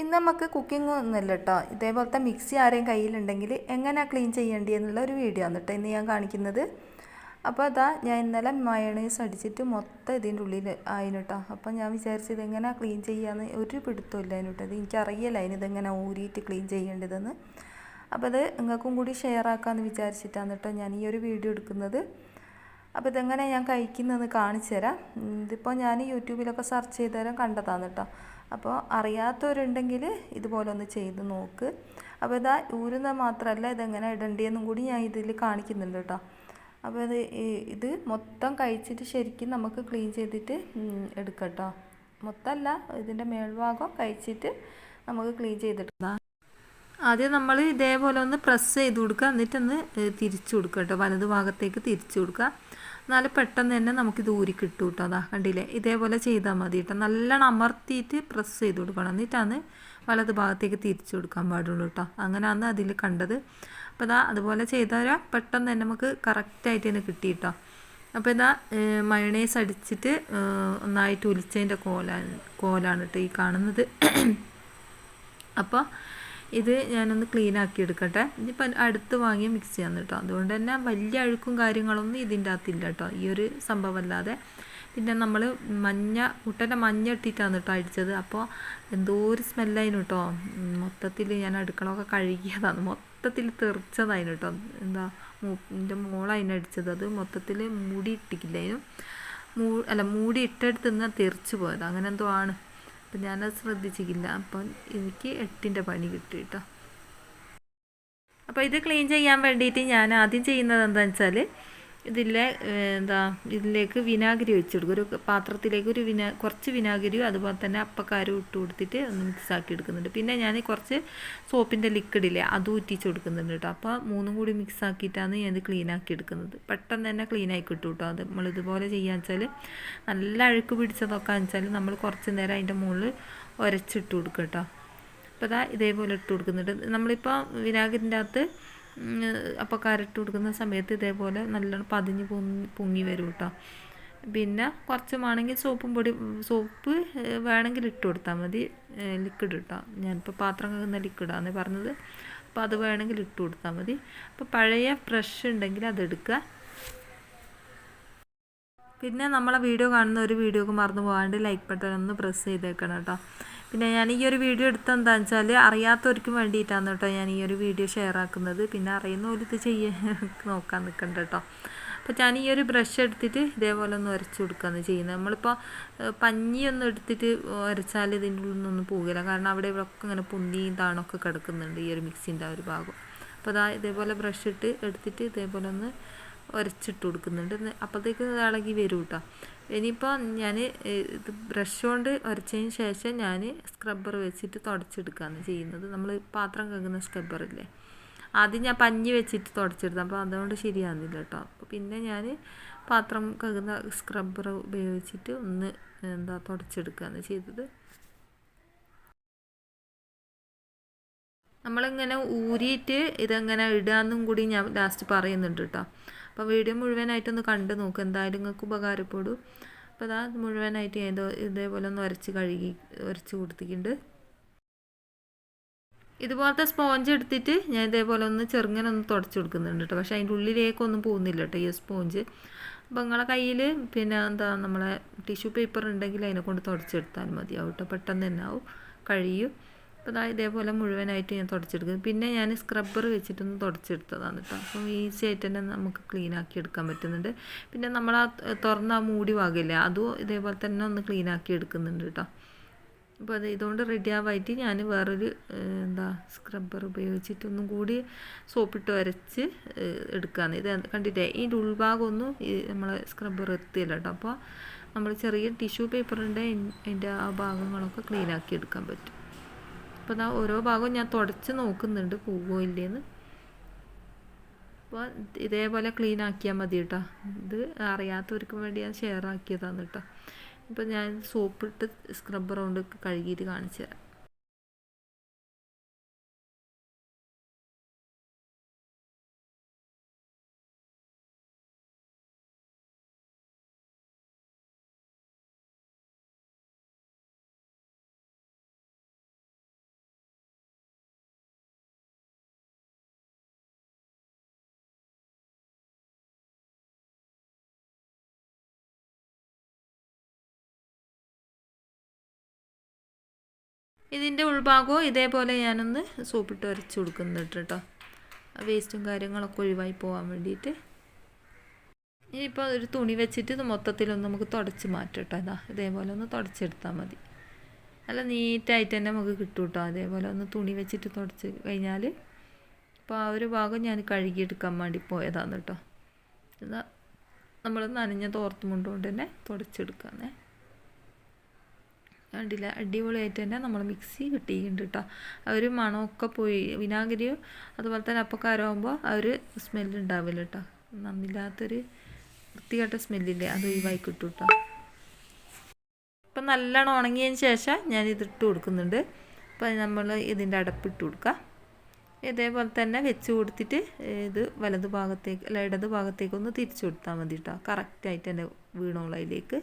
ഇന്ന് നമുക്ക് കുക്കിംഗ് ഒന്നുമില്ല കേട്ടോ ഇതേപോലത്തെ മിക്സി ആരെയും കയ്യിലുണ്ടെങ്കിൽ എങ്ങനെ ക്ലീൻ ചെയ്യേണ്ടി എന്നുള്ള ഒരു വീഡിയോ ആണ് കേട്ടോ ഇന്ന് ഞാൻ കാണിക്കുന്നത്. അപ്പോൾ അതാ ഞാൻ ഇന്നലെ മയണൈസ് അടിച്ചിട്ട് മൊത്തം ഇതിന്റെ ഉള്ളിൽ ആയിന് കേട്ടോ അപ്പോൾ ഞാൻ വിചാരിച്ചു ഇതെങ്ങനെ ക്ലീൻ ചെയ്യാമെന്ന് ഒരു പിടുത്തമില്ല അതിന് കേട്ടോ ഇത് എനിക്കറിയില്ല അതിനിതെങ്ങനെ ഊരിയിട്ട് ക്ലീൻ ചെയ്യേണ്ടതെന്ന്. അപ്പോൾ അത് നിങ്ങൾക്കും കൂടി ഷെയർ ആക്കാമെന്ന് വിചാരിച്ചിട്ടാണ് കേട്ടോ ഞാൻ ഈ ഒരു വീഡിയോ എടുക്കുന്നത്. അപ്പോൾ ഇതെങ്ങനെ ഞാൻ കഴിക്കുന്നതെന്ന് കാണിച്ചു തരാം. ഇതിപ്പോൾ ഞാൻ യൂട്യൂബിലൊക്കെ സെർച്ച് ചെയ്ത് തരാം കണ്ടതാണ് കേട്ടോ അപ്പോൾ അറിയാത്തവരുണ്ടെങ്കിൽ ഇതുപോലെ ഒന്ന് ചെയ്ത് നോക്ക്. അപ്പോൾ ഇതാ ഊരുന്ന മാത്രമല്ല ഇതെങ്ങനെ ഇടണ്ടിയെന്നും കൂടി ഞാൻ ഇതിൽ കാണിക്കുന്നുണ്ട് കേട്ടോ. അപ്പോൾ ഇത് ഇത് മൊത്തം കഴിച്ചിട്ട് ശരിക്കും നമുക്ക് ക്ലീൻ ചെയ്തിട്ട് എടുക്കട്ടോ കേട്ടോ. മൊത്തമല്ല ഇതിന്റെ മേൽഭാഗം കഴിച്ചിട്ട് നമുക്ക് ക്ലീൻ ചെയ്തിട്ട് ആദ്യം നമ്മൾ ഇതേപോലെ ഒന്ന് പ്രസ് ചെയ്ത് കൊടുക്കുക. എന്നിട്ടൊന്ന് തിരിച്ചു കൊടുക്കുക കേട്ടോ. വലതു ഭാഗത്തേക്ക് തിരിച്ചു കൊടുക്കുക. എന്നാലും പെട്ടെന്ന് തന്നെ നമുക്കിത് ഊരി കിട്ടും കേട്ടോ അതാ കണ്ടില്ലേ? ഇതേപോലെ ചെയ്താൽ മതി കേട്ടോ നല്ലോണം അമർത്തിയിട്ട് പ്രസ് ചെയ്ത് കൊടുക്കണം. എന്നിട്ടാണ് വലത് ഭാഗത്തേക്ക് തിരിച്ചു കൊടുക്കാൻ പാടുള്ളൂ കേട്ടോ അങ്ങനെയാണ് അതിൽ കണ്ടത്. അപ്പോൾ ഇതാ അതുപോലെ ചെയ്താൽ പെട്ടെന്ന് തന്നെ നമുക്ക് കറക്റ്റായിട്ട് തന്നെ കിട്ടി കേട്ടോ അപ്പോൾ ഇതാ മയണേസ് അടിച്ചിട്ട് ഒന്നായിട്ട് ഒലിച്ചതിന്റെ കോലാണ് കോലാണ് കേട്ടോ ഈ കാണുന്നത്. അപ്പോൾ ഇത് ഞാനൊന്ന് ക്ലീൻ ആക്കി എടുക്കട്ടെ. ഇനിയിപ്പം അടുത്ത് മിക്സ് മിക്സിയാണ് കേട്ടോ. അതുകൊണ്ട് തന്നെ വലിയ അഴുക്കും കാര്യങ്ങളൊന്നും ഇതിന്റെ അകത്തില്ല കേട്ടോ ഈ ഒരു സംഭവമല്ലാതെ. പിന്നെ നമ്മൾ മഞ്ഞ മുട്ടന്റെ മഞ്ഞ ഇട്ടിട്ടാണ് കേട്ടോ അടിച്ചത്. അപ്പോൾ എന്തോ ഒരു സ്മെല്ലായിരുന്നു കേട്ടോ മൊത്തത്തിൽ ഞാൻ അടുക്കളൊക്കെ കഴുകിയതാണ്. മൊത്തത്തിൽ തെറിച്ചതായിരുന്നു കേട്ടോ എന്താ എന്റെ മോളതിനെ അടിച്ചത്. അത് മൊത്തത്തിൽ മൂടി ഇട്ടിക്കില്ലായിരുന്നു മൂ അല്ല മൂടി ഇട്ടെടുത്ത് നിന്ന് തെറിച്ച് പോയത്. അങ്ങനെ എന്തോ ആണ്. അപ്പം ഞാനത് ശ്രദ്ധിച്ചില്ല അപ്പം എനിക്ക് എട്ടിന്റെ പണി കിട്ടി കേട്ടോ. അപ്പോൾ ഇത് ക്ലീൻ ചെയ്യാൻ വേണ്ടിയിട്ട് ഞാൻ ആദ്യം ചെയ്യുന്നത് എന്താണെന്ന് വെച്ചാൽ ഇതിലെ എന്താ ഇതിലേക്ക് വിനാഗിരി വെച്ച് കൊടുക്കും. ഒരു പാത്രത്തിലേക്ക് ഒരു വിനാ കുറച്ച് വിനാഗിരിയും അതുപോലെ തന്നെ അപ്പക്കാരും ഇട്ട് കൊടുത്തിട്ട് ഒന്ന് മിക്സ് ആക്കി എടുക്കുന്നുണ്ട്. പിന്നെ ഞാൻ കുറച്ച് സോപ്പിന്റെ ലിക്വിഡില്ലേ അത് ഊറ്റിച്ച് കൊടുക്കുന്നുണ്ട് കേട്ടോ. അപ്പോൾ മൂന്നും കൂടി മിക്സ് ആക്കിയിട്ടാണ് ഞാൻ ഇത് ക്ലീൻ ആക്കി എടുക്കുന്നത്. പെട്ടെന്ന് തന്നെ ക്ലീൻ ആയി കിട്ടും കേട്ടോ അത്. നമ്മൾ ഇതുപോലെ ചെയ്യാന്ന് വെച്ചാൽ നല്ല അഴുക്ക് പിടിച്ചതൊക്കെ വെച്ചാൽ നമ്മൾ കുറച്ച് നേരം അതിന്റെ മുകളിൽ ഉരച്ചിട്ട് കൊടുക്കുക കേട്ടോ. അപ്പോൾ അതാ ഇതേപോലെ ഇട്ട് കൊടുക്കുന്നുണ്ട്. നമ്മളിപ്പോൾ വിനാഗിരിന്റെ അകത്ത് അപ്പോൾ കരട്ട് കൊടുക്കുന്ന സമയത്ത് ഇതേപോലെ നല്ലോണം പതിഞ്ഞ് പൊങ്ങി പൊങ്ങി വരും കേട്ടോ പിന്നെ കുറച്ച് വേണമെങ്കിൽ സോപ്പും പൊടി സോപ്പ് വേണമെങ്കിൽ ഇട്ട് കൊടുത്താൽ മതി. ലിക്വിഡ് ഇട്ടാൽ ഞാനിപ്പോൾ പാത്രം കഴുകുന്ന ലിക്വിഡാന്ന് പറഞ്ഞത്. അപ്പോൾ അത് വേണമെങ്കിൽ ഇട്ട് കൊടുത്താൽ മതി. അപ്പോൾ പഴയ ഫ്രഷ് ഉണ്ടെങ്കിൽ അതെടുക്കുക പിന്നെ നമ്മളെ വീഡിയോ കാണുന്ന ഒരു വീഡിയോക്ക് മറന്നു പോകാണ്ട് ലൈക്ക് ബട്ടൺ ഒന്ന് പ്രസ് ചെയ്തേക്കണം കേട്ടോ പിന്നെ ഞാൻ ഈ ഒരു വീഡിയോ എടുത്ത എന്താണെന്ന് വെച്ചാൽ അറിയാത്തവർക്കും വേണ്ടിയിട്ടാണ് കേട്ടോ ഞാൻ ഈ ഒരു വീഡിയോ ഷെയർ ആക്കുന്നത്. പിന്നെ അറിയുന്ന പോലെ ഇത് ചെയ്യാൻ നോക്കാൻ നിൽക്കണ്ട കേട്ടോ. അപ്പോൾ ഞാൻ ഈ ഒരു ബ്രഷ് എടുത്തിട്ട് ഇതേപോലെ ഒന്ന് ഉരച്ച് കൊടുക്കുകയാണ് ചെയ്യുന്നത്. നമ്മളിപ്പോൾ പഞ്ഞിയൊന്നും എടുത്തിട്ട് ഉരച്ചാൽ ഇതിന്റെ ഉള്ളിൽ നിന്നൊന്നും പോകില്ല. കാരണം അവിടെ ഇവിടെ ഒക്കെ ഇങ്ങനെ പുന്തിയും താണൊക്കെ കിടക്കുന്നുണ്ട് ഈ ഒരു മിക്സിന്റെ ആ ഒരു ഭാഗം. അപ്പോൾ അതാ ഇതേപോലെ ബ്രഷ് ഇട്ട് എടുത്തിട്ട് ഇതേപോലെ ഒന്ന് ഉരച്ചിട്ട് കൊടുക്കുന്നുണ്ട്. അപ്പോഴത്തേക്ക് ഇളകി വരും കേട്ടോ ഇനിയിപ്പോൾ ഞാൻ ഇത് ബ്രഷ് കൊണ്ട് ഉരച്ചതിന് ശേഷം ഞാൻ സ്ക്രബ്ബർ വെച്ചിട്ട് തുടച്ചെടുക്കുകയാണ് ചെയ്യുന്നത്. നമ്മൾ പാത്രം കഴുകുന്ന സ്ക്രബ്ബറില്ലേ ആദ്യം ഞാൻ പഞ്ഞി വെച്ചിട്ട് തുടച്ചെടുത്തു. അപ്പോൾ അതുകൊണ്ട് ശരിയാകുന്നില്ല കേട്ടോ അപ്പോൾ പിന്നെ ഞാൻ പാത്രം കഴുകുന്ന സ്ക്രബ്ബർ ഉപയോഗിച്ചിട്ട് ഒന്ന് എന്താ തുടച്ചെടുക്കുകയാണ് ചെയ്തത്. നമ്മളിങ്ങനെ ഊരിയിട്ട് ഇതെങ്ങനെ ഇടാന്നും കൂടി ഞാൻ ലാസ്റ്റ് പറയുന്നുണ്ട് കേട്ടോ അപ്പോൾ വീഡിയോ മുഴുവനായിട്ടൊന്ന് കണ്ടു നോക്കുക എന്തായാലും നിങ്ങൾക്ക് ഉപകാരപ്പെടും. അപ്പോൾ അതാ മുഴുവനായിട്ട് ഏതോ ഇതേപോലെ ഒന്ന് ഉരച്ച് കഴുകി ഉരച്ച് കൊടുത്തിട്ടുണ്ട്. ഇതുപോലത്തെ സ്പോഞ്ച് എടുത്തിട്ട് ഞാൻ ഇതേപോലെ ഒന്ന് ചെറുങ്ങനെ ഒന്ന് തുടച്ച് കൊടുക്കുന്നുണ്ട് കേട്ടോ. പക്ഷേ അതിന്റെ ഉള്ളിലേക്കൊന്നും പോകുന്നില്ല കേട്ടോ ഈ സ്പോഞ്ച്. അപ്പോൾ നിങ്ങളെ കയ്യിൽ പിന്നെ എന്താ നമ്മളെ ടിഷ്യൂ പേപ്പർ ഉണ്ടെങ്കിൽ അതിനെ കൊണ്ട് തുടച്ചെടുത്താൽ മതിയാവും കേട്ടോ. പെട്ടെന്ന് തന്നെ ആവും. കഴിയും അപ്പോൾ ഇതേപോലെ മുഴുവനായിട്ട് ഞാൻ തുടച്ചെടുക്കുന്നത് പിന്നെ ഞാൻ സ്ക്രബ്ബർ വെച്ചിട്ടൊന്ന് തുടച്ചെടുത്തതാണ് കേട്ടോ അപ്പം ഈസി ആയിട്ട് തന്നെ നമുക്ക് ക്ലീൻ ആക്കി എടുക്കാൻ പറ്റുന്നുണ്ട്. പിന്നെ നമ്മൾ ആ തുറന്ന ആ മൂടി ഭാഗമില്ലേ അതും ഇതേപോലെ തന്നെ ഒന്ന് ക്ലീൻ ആക്കി എടുക്കുന്നുണ്ട് കേട്ടോ അപ്പോൾ അത് ഇതുകൊണ്ട് റെഡി ആവായിട്ട് ഞാൻ വേറൊരു എന്താ സ്ക്രബ്ബർ ഉപയോഗിച്ചിട്ട് ഒന്നും കൂടി സോപ്പിട്ട് വരച്ച് എടുക്കുകയാണ് ഇത് കണ്ടിട്ടേ ഈ ഉൾഭാഗമൊന്നും ഈ നമ്മളെ സ്ക്രബ്ബർ എത്തിയില്ല കേട്ടോ അപ്പോൾ നമ്മൾ ചെറിയ ടിഷ്യൂ പേപ്പറിന്റെ അതിന്റെ ആ ഭാഗങ്ങളൊക്കെ ക്ലീൻ ആക്കി എടുക്കാൻ പറ്റും. അപ്പോൾ ഇതാ ഓരോ ഭാഗവും ഞാൻ തുടച്ച് നോക്കുന്നുണ്ട് പോവോ ഇല്ലേന്ന്. അപ്പോൾ ഇതേപോലെ ക്ലീൻ ആക്കിയാൽ മതി കേട്ടോ ഇത് അറിയാത്തവർക്ക് വേണ്ടി ഞാൻ ഷെയർ ആക്കിയതാണ് കേട്ടോ ഇപ്പോൾ ഞാൻ സോപ്പിട്ട് സ്ക്രബ്ബർ കൊണ്ട് കഴുകിയിട്ട് കാണിച്ചു തരാം. ഇതിന്റെ ഉൾഭാഗവും ഇതേപോലെ ഞാനൊന്ന് സോപ്പിട്ട് വരച്ച് കൊടുക്കുന്നുണ്ട് കേട്ടോ. വേസ്റ്റും കാര്യങ്ങളൊക്കെ ഒഴിവായി പോകാൻ വേണ്ടിയിട്ട്. ഇനിയിപ്പോൾ ഒരു തുണി വെച്ചിട്ട് ഇത് മൊത്തത്തിലൊന്ന് നമുക്ക് തുടച്ച് മാറ്റാം കേട്ടോ. ഇതാ ഇതേപോലെ ഒന്ന് തുടച്ചെടുത്താൽ മതി. നല്ല നീറ്റായിട്ട് തന്നെ നമുക്ക് കിട്ടും കേട്ടോ. അതേപോലെ ഒന്ന് തുണി വെച്ചിട്ട് തുടച്ച് കഴിഞ്ഞാൽ അപ്പോൾ ആ ഒരു ഭാഗം ഞാൻ കഴുകിയെടുക്കാൻ വേണ്ടി പോയതാണ് കേട്ടോ. ഇതാ നമ്മൾ നനഞ്ഞ തോർത്ത് കൊണ്ട് തന്നെ തുടച്ചെടുക്കാന്നേ. കണ്ടില്ല. അടിപൊളിയായിട്ട് തന്നെ നമ്മൾ മിക്സി കിട്ടിയിട്ടുണ്ട് കേട്ടോ ആ ഒരു മണമൊക്കെ പോയി. വിനാഗിരിയും അതുപോലെ തന്നെ അപ്പക്കാരമാകുമ്പോൾ ആ ഒരു സ്മെല്ല് ഉണ്ടാവില്ല കേട്ടോ നന്നില്ലാത്തൊരു വൃത്തികെട്ട സ്മെല്ലില്ലേ അത് ഒഴിവായി കിട്ടും കേട്ടോ ഇപ്പം നല്ലോണം ഉണങ്ങിയതിന് ശേഷം ഞാൻ ഇതിട്ട് കൊടുക്കുന്നുണ്ട്. അപ്പം നമ്മൾ ഇതിന്റെ അടപ്പിട്ട് കൊടുക്കുക ഇതേപോലെ തന്നെ വെച്ച് കൊടുത്തിട്ട് ഇത് വലത് ഭാഗത്തേക്ക് അല്ല ഇടത് ഭാഗത്തേക്ക് ഒന്ന് തിരിച്ചു കൊടുത്താൽ മതി കേട്ടോ കറക്റ്റായിട്ട് തന്നെ വീണോളൂ അതിലേക്ക്